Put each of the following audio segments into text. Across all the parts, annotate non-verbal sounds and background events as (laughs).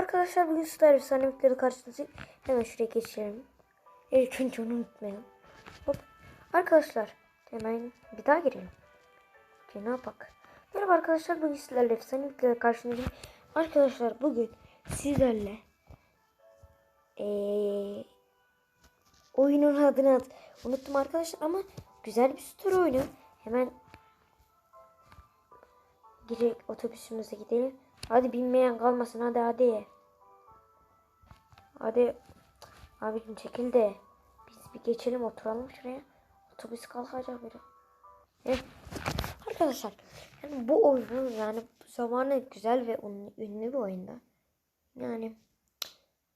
arkadaşlar bugün Star Efsanelikleri karşınızdayım. Hemen şuraya geçelim. İlk önce onu unutmayalım. Hop. Arkadaşlar hemen bir daha girelim. Cenab-ı Hak. Merhaba arkadaşlar bugün sizlerle Efsanelikleri karşınızdayım. Arkadaşlar bugün sizlerle ee, oyunun adını at- unuttum arkadaşlar ama güzel bir story oyunu. Hemen direkt otobüsümüze gidelim. Hadi binmeyen kalmasın hadi hadi. Hadi. Abicim çekil de. Biz bir geçelim oturalım şuraya. Otobüs kalkacak biri. Eh. Arkadaşlar yani bu oyunun yani zamanı güzel ve ün- ünlü bir oyunda. Yani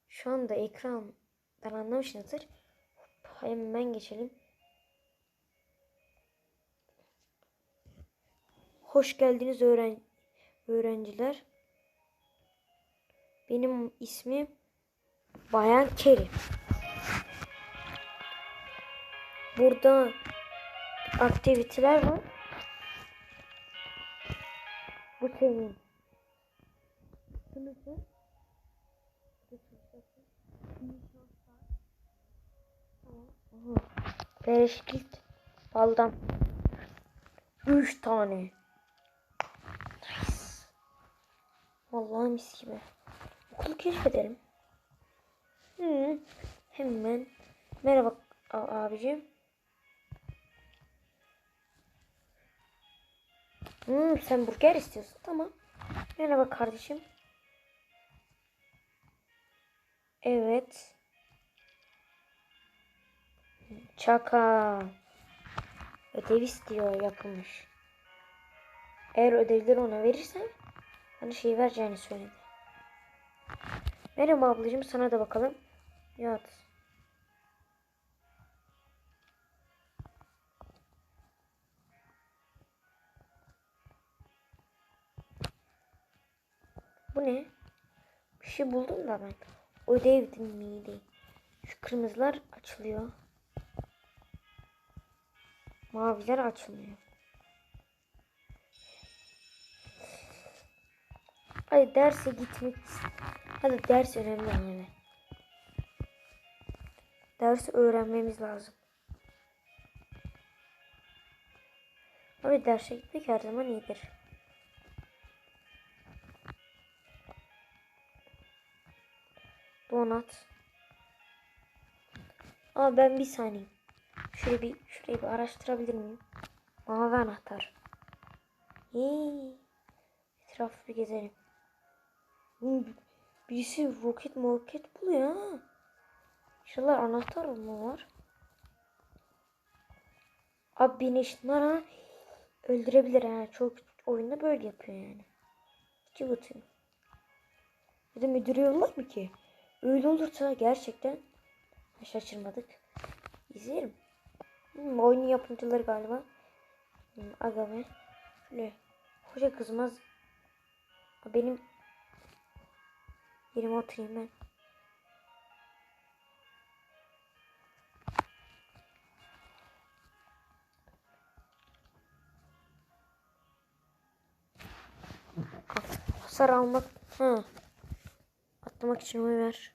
şu anda ekrandan anlamışsınızdır. Hemen geçelim. Hoş geldiniz öğren öğrenciler. Benim ismim Bayan Kerim. Burada aktiviteler var. Bu senin sınıfın. Tamam. Bereşkit baldan. Üç tane. Nice. Vallahi mis gibi. Okulu keşfedelim. Hı, hemen. Merhaba abicim. Hmm, sen burger istiyorsun. Tamam. Merhaba kardeşim. Evet. Çaka. Ödev istiyor yapılmış. Eğer ödevleri ona verirsen hani şey vereceğini söyledi. Merhaba ablacığım sana da bakalım. Yat. Bu ne? Bir şey buldum da ben. Ödev miydi? Şu kırmızılar açılıyor. Maviler açılmıyor. Hadi derse gitmek Hadi ders önemli yani. Dersi öğrenmemiz lazım. Abi derse gitmek her zaman iyidir. Donat. Ama ben bir saniye. Şurayı bir, şurayı bir araştırabilir miyim? Mavi anahtar. İyi. Etrafı bir gezelim. Birisi roket roket buluyor ha. İnşallah anahtar mı var? Abi beni işitler ha. Öldürebilir ha. Çok oyunda böyle yapıyor yani. Cıvıtıyor. Bir de müdürüyorlar mı ki? Öyle olursa gerçekten şaşırmadık. İzleyelim. Hmm, oyunun yapımcıları galiba. Hmm, Agame. Şöyle. Hoca kızmaz. Benim Yerime oturayım ben. Hasar almak. Ha. Atlamak için oy ver.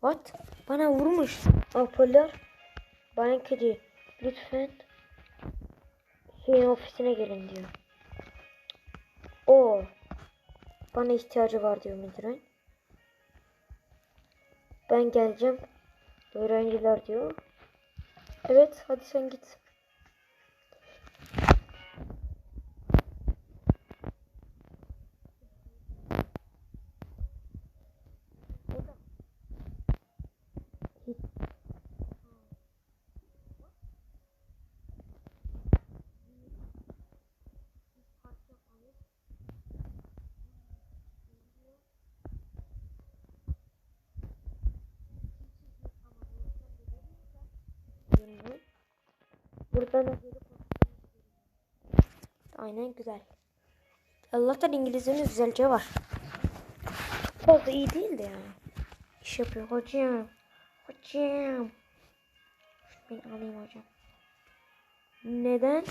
What? Bana vurmuş. Hoparlör. Bana kedi. Lütfen şeyin ofisine gelin diyor. O bana ihtiyacı var diyor müdürün. Ben geleceğim. Öğrenciler diyor. Evet hadi sen git. Buradan Aynen güzel. Allah'tan İngilizcemiz güzelce var. Çok fazla iyi değil de yani. İş yapıyor hocam. Hocam. Ben alayım hocam. Neden?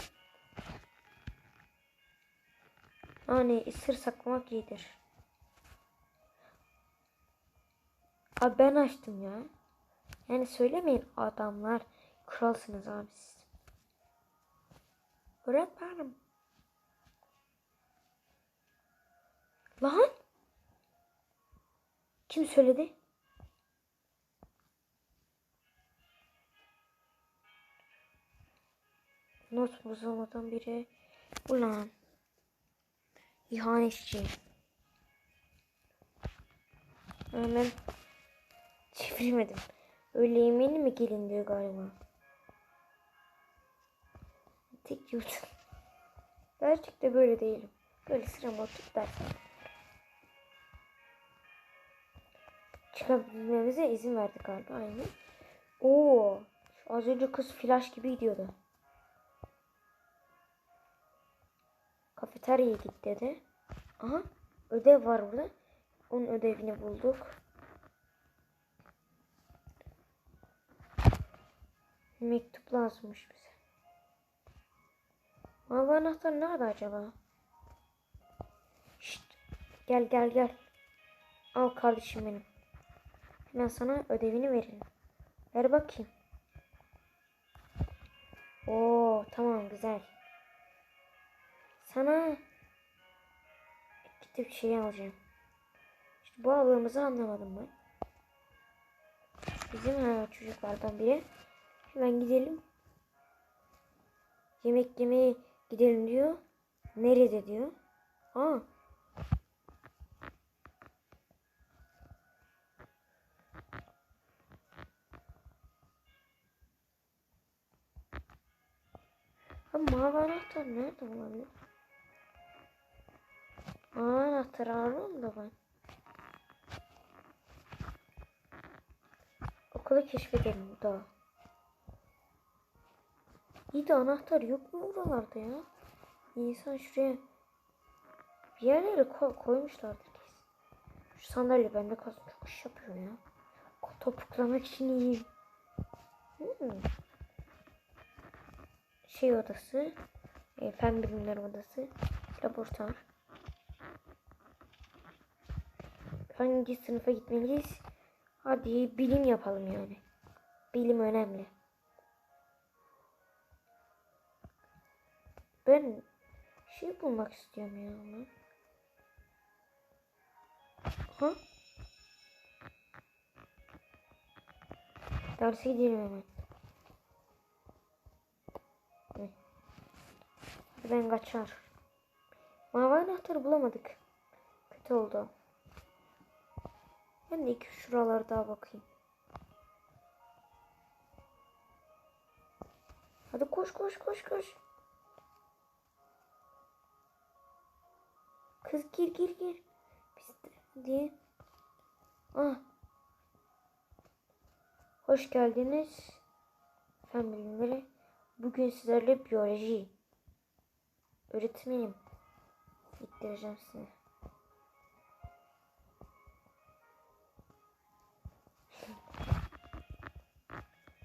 Hani sır saklamak iyidir. Abi ben açtım ya. Yani söylemeyin adamlar. Kralsınız abi siz. Öğretmenim. Lan. Kim söyledi? Not bozulmadan biri. Ulan. İhanetçi. Hemen çevirmedim. Öyle yemeğini mi gelin diyor galiba. Tek yurt. (laughs) Gerçekte böyle değilim. Böyle sırama oturup ders Çıkabilmemize izin verdi galiba aynı. Oo, az önce kız flash gibi gidiyordu. Kafeteryaya git dedi. Aha ödev var burada. Onun ödevini bulduk. Mektup lazımmış bize. Mavi anahtar nerede acaba? Şşt. Gel gel gel. Al kardeşim benim. Hemen sana ödevini verelim. Ver bakayım. Oo tamam güzel. Sana gidip şey alacağım. İşte bu ablamızı anlamadım ben. Bizim ha, çocuklardan biri. Hemen gidelim. Yemek yemeye gidelim diyor. Nerede diyor. Aa. Ha mavi anahtar nerede olabilir? Aa, anahtar arıyorum da ben. Okulu keşfedelim daha. İyi de anahtar yok mu buralarda ya? İnsan şuraya bir yerlere koy, koymuşlardır kesin. Şu sandalye bende kalsın çok iş yapıyor ya. Topuklamak için iyi. Hmm. Şey odası. E, fen bilimleri odası. Laboratuvar. Hangi sınıfa gitmeliyiz? Hadi bilim yapalım yani. Bilim önemli. Ben şey bulmak istiyorum ya onu. Ha? Derse gidelim hemen. Ben kaçar. Mavi anahtarı bulamadık. Kötü oldu. Ben de iki şuralara daha bakayım. Hadi koş koş koş koş. Kız gir gir gir. Biz hadi. Ah. Hoş geldiniz. Fen bilimleri. Bugün sizlerle biyoloji. Öğretmenim. İttireceğim size. (laughs)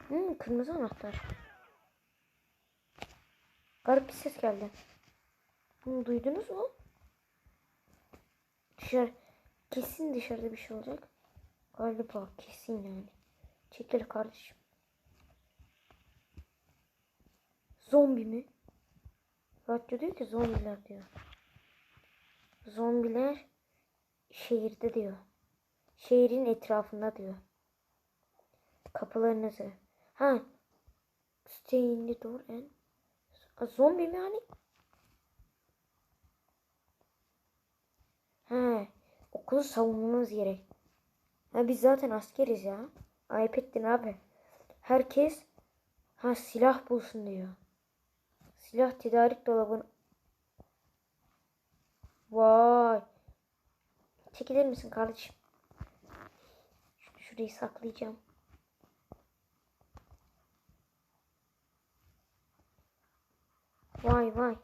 Hmm, kırmızı anahtar. Garip bir ses geldi. Bunu duydunuz mu? Dışarı kesin dışarıda bir şey olacak. Galiba kesin yani. Çekil kardeşim. Zombi mi? Radyo diyor ki zombiler diyor. Zombiler şehirde diyor. Şehrin etrafında diyor. Kapılarınızı. Ha. Stay in the door and... Zombi mi hani? He. Okulu savunmamız gerek. Ha biz zaten askeriz ya. Ayıp ettin abi. Herkes ha silah bulsun diyor. Silah tedarik dolabın. Vay. Çekilir misin kardeşim? Şurayı saklayacağım. Vay vay.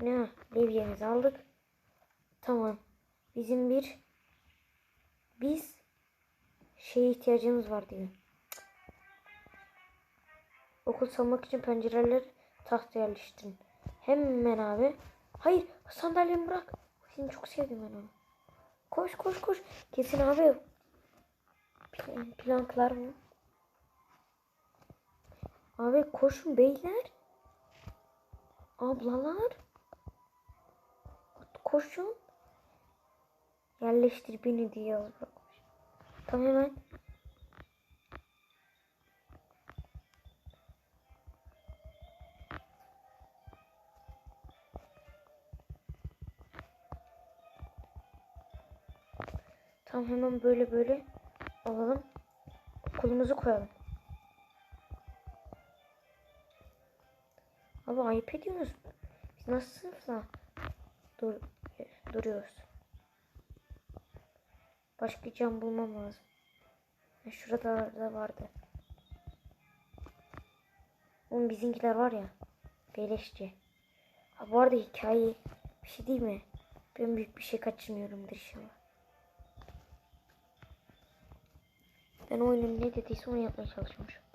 Ne? Levyemizi aldık. Tamam. Bizim bir biz şeye ihtiyacımız var diyor. Okul salmak için pencereler tahta yerleştirin. Hemen abi. Hayır sandalyemi bırak. Seni çok sevdim ben onu. Koş koş koş. Kesin abi. Plan- Planklar mı? Abi koşun beyler. Ablalar. Koşun. Yerleştir beni diye bırakmış. Tamam hemen. Tamam hemen böyle böyle alalım. Okulumuzu koyalım. Abi ayıp ediyorsunuz. Biz nasıl sınıfla dur duruyoruz? Başka cam bulmam lazım. Ha, şurada da vardı. Oğlum bizimkiler var ya. Beleşçi. Ha, bu arada hikaye bir şey değil mi? Ben büyük bir şey kaçırmıyorumdur inşallah. Ben oyunun ne dediyse onu yapmaya çalışmışım.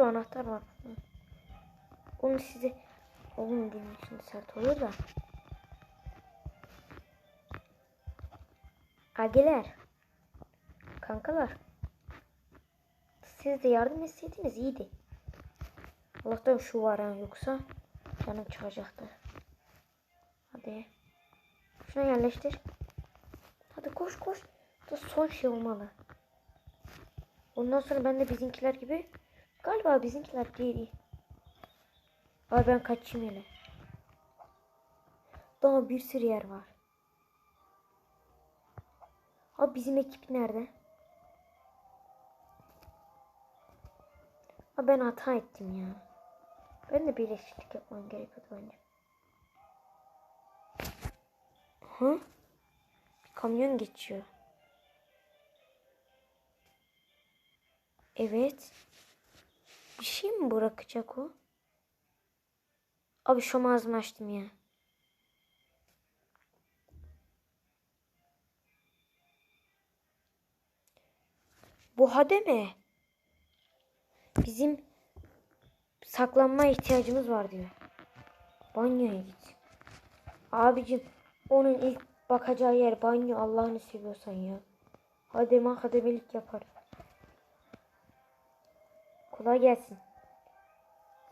Bir anahtar var. Onu size oğlum dilin şimdi sert olur da. Ageler. Kankalar. Siz de yardım etseydiniz iyiydi. Allah'tan şu var ha yoksa canım çıkacaktı. Hadi. Şuna yerleştir. Hadi koş koş. Bu son şey olmalı. Ondan sonra ben de bizimkiler gibi galiba bizimkiler değil. Abi ben kaçayım hele. Daha bir sürü yer var. Abi bizim ekip nerede? Abi ben hata ettim ya. Ben de birleşiklik yapmam gerekiyordu bence. Hı? Bir kamyon geçiyor. Evet. Bir şey mi bırakacak o? Abi şu ağzımı açtım ya. Bu hade mi? Bizim saklanma ihtiyacımız var diyor. Banyoya git. Abicim onun ilk bakacağı yer banyo Allah'ını seviyorsan ya. Hademe hademelik yapar. Kolay gelsin.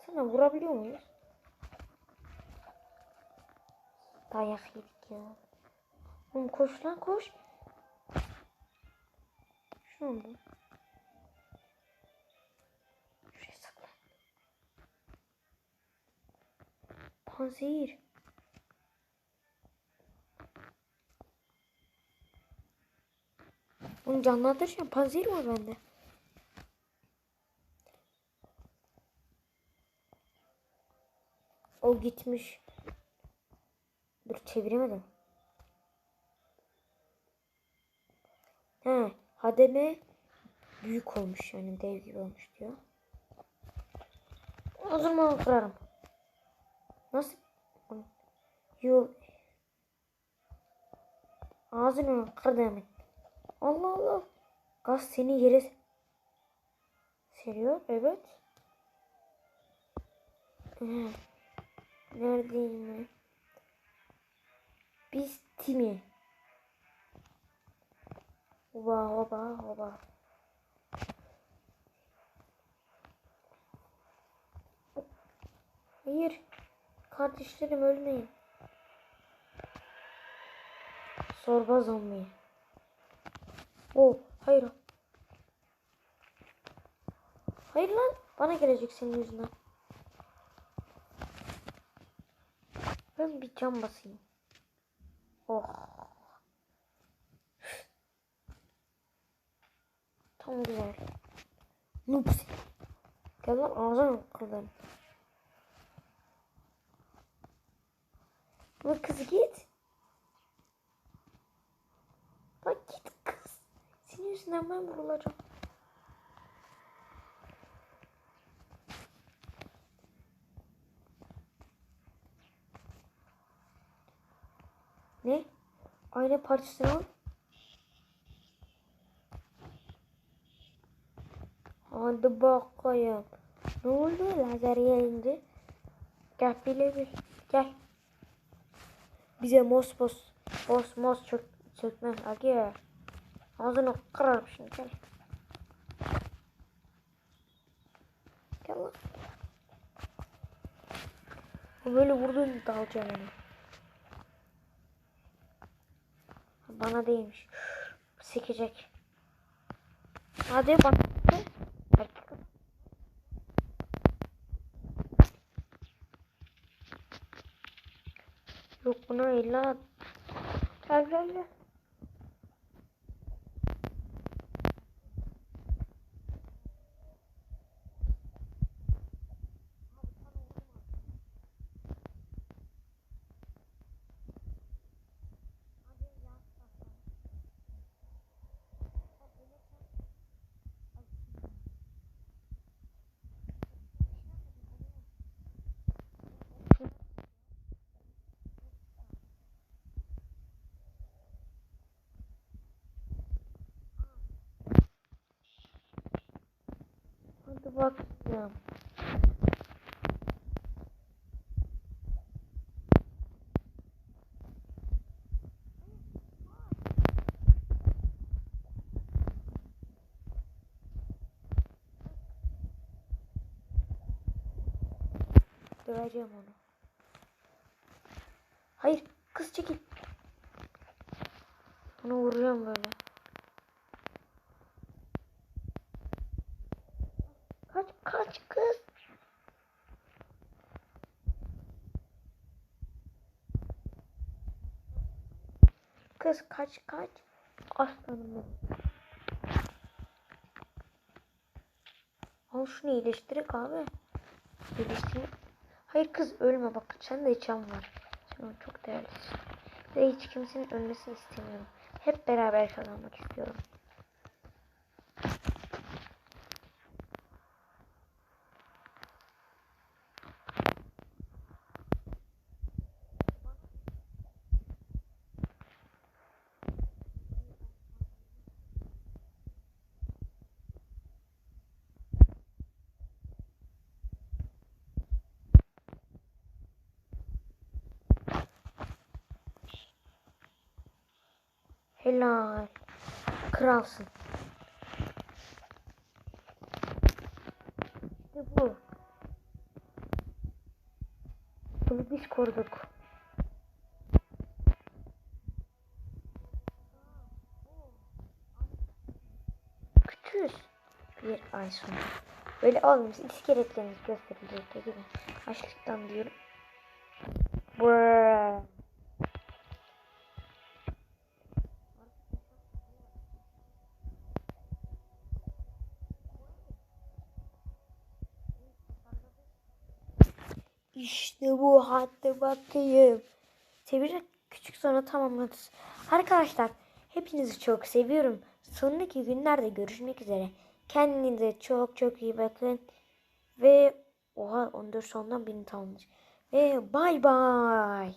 Sana vurabiliyor muyuz? Dayak yedik ya. Oğlum koş lan koş. Şunu mu? Şuraya saklan. Panzehir. Onu canlandıracağım. Panzehir var bende. O gitmiş. Dur çeviremedim. He, hademe büyük olmuş yani dev gibi olmuş diyor. O zaman kırarım. Nasıl? Yok. Ağzını kır demek. Allah Allah. Gaz seni yere seriyor. Evet. He. Neredeyim ben? Biz Timi. Oba oba oba. Hayır. Kardeşlerim ölmeyin. Sorba zombi. Oh hayır. Hayır lan. Bana gelecek senin yüzünden. Ben bir cam basayım. Oh. Tam güzel. Nups. Gel lan ağzını kırdım. Bak kız git. Bak git kız. Senin yüzünden ben vurulacağım. Aynı partisine al. Hadi bakayım. Ne oldu? Lazer geldi. Gel bile bil. Gel. Bize mos mos. Mos mos çök, çökmez. Hadi. Ağzını kırarım şimdi gel. Gel lan. Böyle vurdun dalacağım onu. Bana değmiş. Sekecek. Hadi bak. Yok buna illa. Gel gel gel. Hadi bakayım. Döveceğim onu. Hayır kız çekil. Onu vuracağım böyle. Kaç kaç kız. Kız kaç kaç. Aslanım benim. Al şunu iyileştirek abi. İyileştirek. Hayır kız ölme bak sen de can var. Sen çok değerlisin. Ve hiç kimsenin ölmesini istemiyorum. Hep beraber kazanmak istiyorum. Helal. Kralsın. İşte bu. Bunu biz koruduk. Küçüğüz. Bir ay sonra. Böyle olmuş iskeletlerimiz gösterilecek gibi. Açlıktan diyorum. Brrr. İşte bu hadi bakayım. Seviyorsak küçük sonra tamamlarız. Arkadaşlar hepinizi çok seviyorum. Sonraki günlerde görüşmek üzere. Kendinize çok çok iyi bakın. Ve oha 14 sondan birini tamamlamış. Ve bay bay.